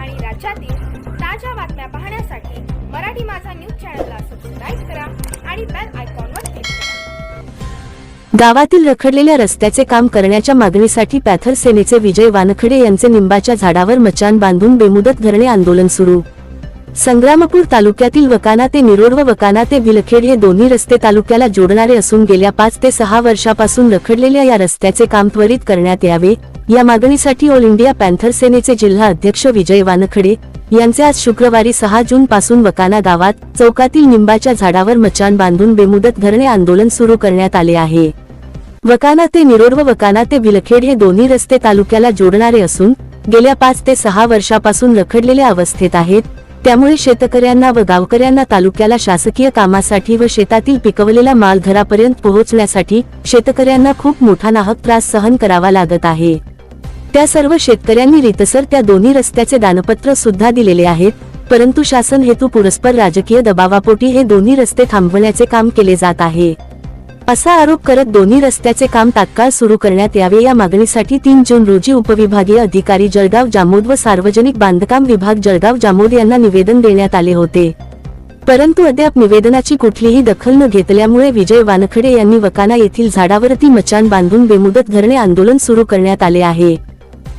आणि राज्यातील ताज्या बातम्या पाहण्यासाठी मराठी माझा न्यूज चॅनलला सबस्क्राईब करा आणि बेल आयकॉन वर क्लिक करा. गावातील रखडलेल्या रस्त्याचे काम करण्याच्या मागणीसाठी पॅथर सेनेचे विजय वानखडे यांचे निंबाच्या झाडावर मचान बांधून बेमुदत धरणे आंदोलन सुरू. संग्रामपूर तालुक्यातील वकाना ते निरोड व वकाना ते भिलखेड हे दोन्ही रस्ते तालुक्याला जोडणारे असून गेल्या पाच ते सहा वर्षापासून रखडलेल्या या रस्त्याचे काम त्वरित करण्यात यावे. या मागणीसाठी ऑल इंडिया पॅन्थर सेनेचे जिल्हा अध्यक्ष विजय वानखडे यांचे आज शुक्रवारी सहा जून पासून वकाना गावात चौकातील निंबाच्या झाडावर मचान बांधून बेमुदत धरणे आंदोलन सुरू करण्यात आले आहे. वकाना ते निरोड व वकाना ते भिलखेड हे दोन्ही रस्ते तालुक्याला जोडणारे असून गेल्या पाच ते सहा वर्षापासून रखडलेल्या अवस्थेत आहेत. त्यामुळे शेतकऱ्यांना व गावकऱ्यांना तालुक्याला शासकीय कामासाठी व शेतातील पिकवलेला माल घरापर्यंत पोहोचण्यासाठी शेतकऱ्यांना खूप मोठा नाहक त्रास सहन करावा लागत आहे. त्या सर्व शेतकऱ्यांनी रितसर त्या दोन्ही रस्त्याचे दानपत्र सुद्धा दिलेले आहेत परंतु शासन हेतू पुरस्पर राजकीय दबावापोटी हे दोन्ही रस्ते थांबवण्याचे काम केले जात आहे. असा आरोप करत दोन्ही रस्त्याचे काम तात्काळ सुरू करण्यात यावे या मागणीसाठी तीन जून रोजी उपविभागीय अधिकारी जळगाव जामोद व सार्वजनिक बांधकाम विभाग जळगाव जामोद यांना निवेदन देण्यात आले होते. परंतु अद्याप निवेदनाची कुठलीही दखल न घेतल्यामुळे विजय वानखडे यांनी वकाना येथील झाडावरती मचान बांधून बेमुदत धरणे आंदोलन सुरू करण्यात आले आहे.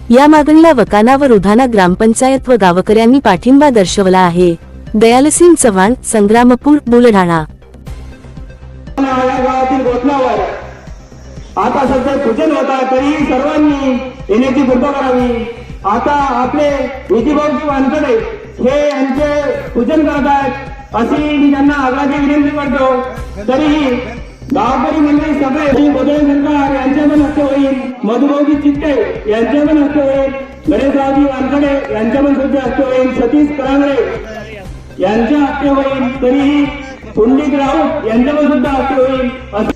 या मागणीला वकाना व रुधाना ग्रामपंचायत व गावकऱ्यांनी पाठिंबा दर्शवला आहे. दयालसिंग चव्हाण संग्रामपूर बुलढाणा. या गावातील गोठणावर आता सध्या पूजन होत आहे तरी सर्वांनी येण्याची कृपा करावी. आता आपले विधीभाऊजी वानकडे हे यांचे पूजन करत आहेत. अशी मी त्यांना आग्राची विनंती करतो. तरीही गावकरी मंडळी सगळे श्री बदल सरकार यांचे पण हस्ते होईल. मधुभाऊजी चित्ते यांचे पण हस्ते होईल. गणेशरावजी वानकडे यांच्या पण सुद्धा हस्ते होईल. सतीश करांगडे यांच्या हस्ते होईल. तरीही पुंडित राऊत यांच्यावर सुद्धा हस्ते होईल असं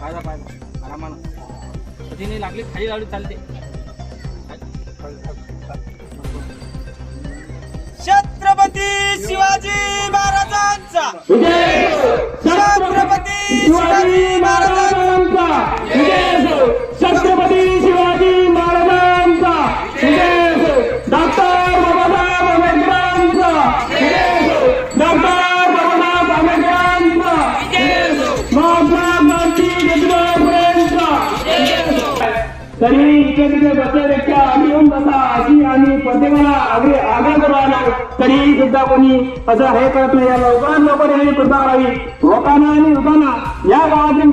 पाहिला पाहिला. आरामानं. कधी नाही लागली खाली लावली चालते. छत्रपती शिवाजी महाराजांचा. तरी इथे तिथे बसल्यापेक्षा आम्ही येऊन बसा. अशी आम्ही प्रत्येकाला आग्रह आग्रह करू आलो तरी सुद्धा कोणी असं हे करत नाही. या लवकरात लवकर यांनी कृपा करावी. लोकांना आणि लोकांना या गावातील